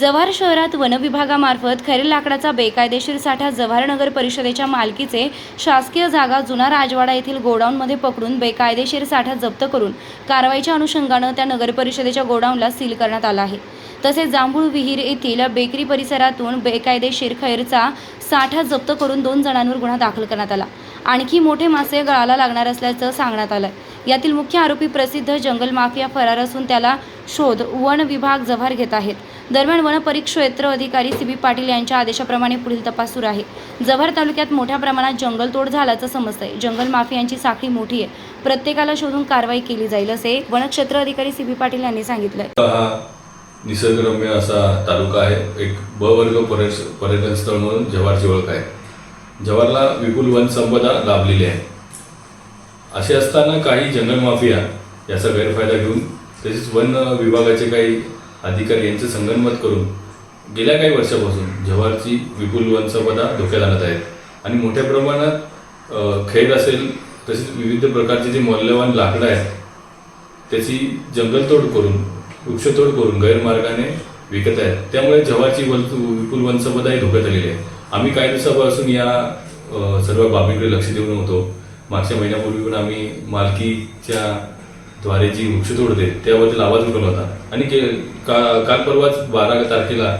जव्हार शहरात वनविभागामार्फत खैर लाकडाचा बेकायदेशीर साठा जव्हार नगर परिषदेच्या मालकीचे शासकीय जागा जुना राजवाडा येथील गोडाऊनमध्ये पकडून बेकायदेशीर साठा जप्त करून कारवाईच्या अनुषंगानं त्या नगर परिषदेच्या गोडाऊनला सील करण्यात आला आहे. तसेच जांभूळ विहीर येथील बेकरी परिसरातून बेकायदेशीर खैरचा साठा जप्त करून दोन जणांवर गुन्हा दाखल करण्यात आला. आणखी मोठे मासे गळाला लागणार असल्याचं सांगण्यात आलं यातील मुख्य आरोपी प्रसिद्ध जंगल माफिया फरार असून त्याला शोध वन विभाग जव्हार घेत आहेत. दरम्यान वनपरिक्षेत्र अधिकारी सी बी पाटील यांच्या आदेशाप्रमाणे पुढील तपास सुरू आहे. जव्हार तालुक्यात मोठ्या प्रमाणात जंगलतोड झाल्याचं समजतंय. जंगल माफियांची साखळी मोठी आहे. प्रत्येकाला शोधून कारवाई केली जाईल असे वनक्षेत्र अधिकारी सी बी पाटील यांनी सांगितलंय. निसर्गरम्य असा तालुका आहे. एक ब वर्ग पर्यटन स्थळ म्हणून जव्हारची ओळख आहे. जव्हारला विपुल वनसंपदा लाभलेली आहे. असे असताना काही जंगल माफिया याचा गैरफायदा घेऊन तसेच वन विभागाचे काही अधिकारी यांचं संगनमत करून गेल्या काही वर्षापासून जव्हारची विपुल वनसंपदा धोक्यात आणत आहेत. आणि मोठ्या प्रमाणात खैर असेल तसेच विविध प्रकारचे जे मौल्यवान लाकडं आहेत त्याची जंगलतोड करून वृक्षतोड करून गैरमार्गाने विकत आहेत. त्यामुळे जव्हारची वल विपुल वनसंपदा ही धोक्यात आलेली आहे. आम्ही काही दिवसापासून या सर्व बाबींकडे लक्ष देऊन होतो. मागच्या महिन्यापूर्वी पण आम्ही मालकीच्या द्वारे जी वृक्षतोड होते त्याबद्दल आवाज उठवला होता. आणि के का काल परवाच बारा तारखेला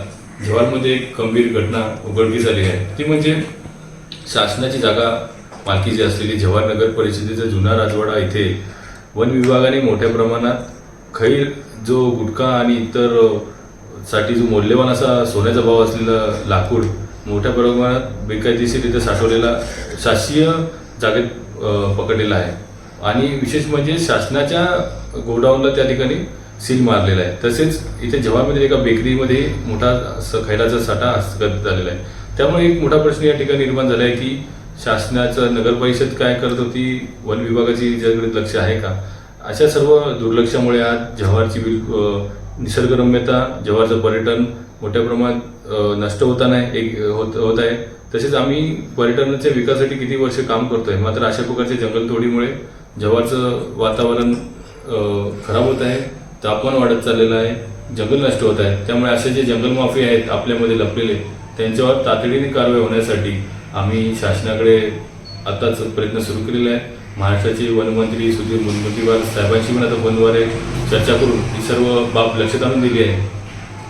जव्हारमध्ये एक गंभीर घटना उघडकीस आली आहे. ती म्हणजे शासनाची जागा मालकीची असलेली जव्हार नगर परिषदेचा जुना राजवाडा इथे वन विभागाने मोठ्या प्रमाणात खैर जो गुटखा आणि इतरसाठी जो मौल्यवान असा सोन्याचा भाव असलेला लाकूड मोठ्या प्रमाणात बेकायदेशीरित्या साठवलेला शासकीय जागेत पकडलेला आहे. आणि विशेष म्हणजे शासनाच्या गोडाऊनला त्या ठिकाणी सील मारलेला आहे. तसेच इथे जव्हारमध्ये एका बेकरीमध्ये मोठा खैराचा साठा हस्तगत झालेला आहे. त्यामुळे एक मोठा प्रश्न या ठिकाणी निर्माण झाला आहे की शासनाचं नगर परिषद काय करत होती? वन विभागाची याच्याकडे लक्ष आहे का? अशा सर्व दुर्लक्षामुळे आज जव्हारची बिल- निसर्गरम्यता जव्हारचं पर्यटन मोठ्या प्रमाणात नष्ट होताना एक होत होत आहे. तसेच आम्ही पर्यटनाच्या विकासासाठी किती वर्ष काम करतोय मात्र अशा प्रकारच्या जंगलतोडीमुळे जव्हारचं वातावरण खराब होत आहे तापमान वाढत चाललेलं आहे जंगल नष्ट होत आहे. त्यामुळे असे जे जंगलमाफी आहेत आपल्यामध्ये लपलेले त्यांच्यावर तातडीने कारवाई होण्यासाठी आम्ही शासनाकडे आताच प्रयत्न सुरू केलेले आहे महाराष्ट्राचे वनमंत्री सुधीर मुनगंटीवार साहेबांशी पण आता फोनद्वारे चर्चा करून ही सर्व बाब लक्षात आणून दिली आहे.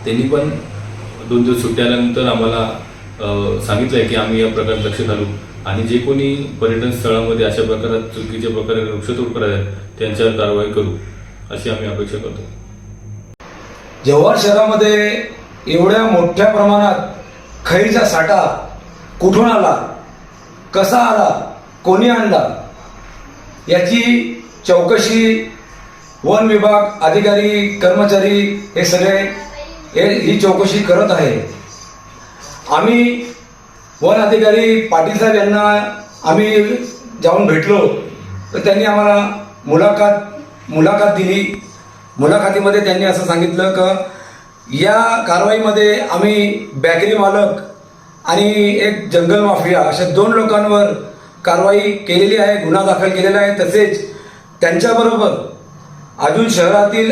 त्यांनी पण दोन दिवस सुट्ट्या आल्यानंतर आम्हाला सांगितलं आहे की आम्ही या प्रकारे लक्ष घालू. आणि जे कोणी पर्यटन स्थळामध्ये अशा प्रकारात चुकीच्या प्रकारे वृक्षतोड करत आहेत त्यांच्यावर कारवाई करू अशी आम्ही अपेक्षा करतो. जव्हार शहरामध्ये एवढ्या मोठ्या प्रमाणात खैरीचा साठा कुठून आला? कसा आला? कोणी आणला? याची चौकशी वन विभाग अधिकारी कर्मचारी हे सगळे हे ही चौकशी करत आहे. आम्ही वन अधिकारी पाटील साहेब यांना आम्ही जाऊन भेटलो. तर त्यांनी आम्हाला मुलाखत मुलाखत दिली. मुलाखतीमध्ये त्यांनी असं सांगितलं का या कारवाईमध्ये आम्ही बॅकरी मालक आणि एक जंगल माफिया अशा दोन लोकांवर कारवाई केलेली आहे गुन्हा दाखल केलेला आहे. तसेच त्यांच्याबरोबर अजून शहरातील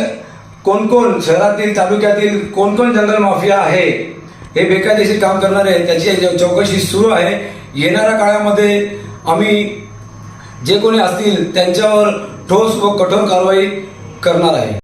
कोणकोण शहरातील तालुक्यातील कोणकोण जंगल माफिया आहे हे बेकायदेशीर काम करणारे आहे त्याची चौकशी सुरू आहे. येणाऱ्या काळामध्ये आम्ही जे कोणी असतील त्यांच्यावर ठोस व कठोर कारवाई करणार आहे.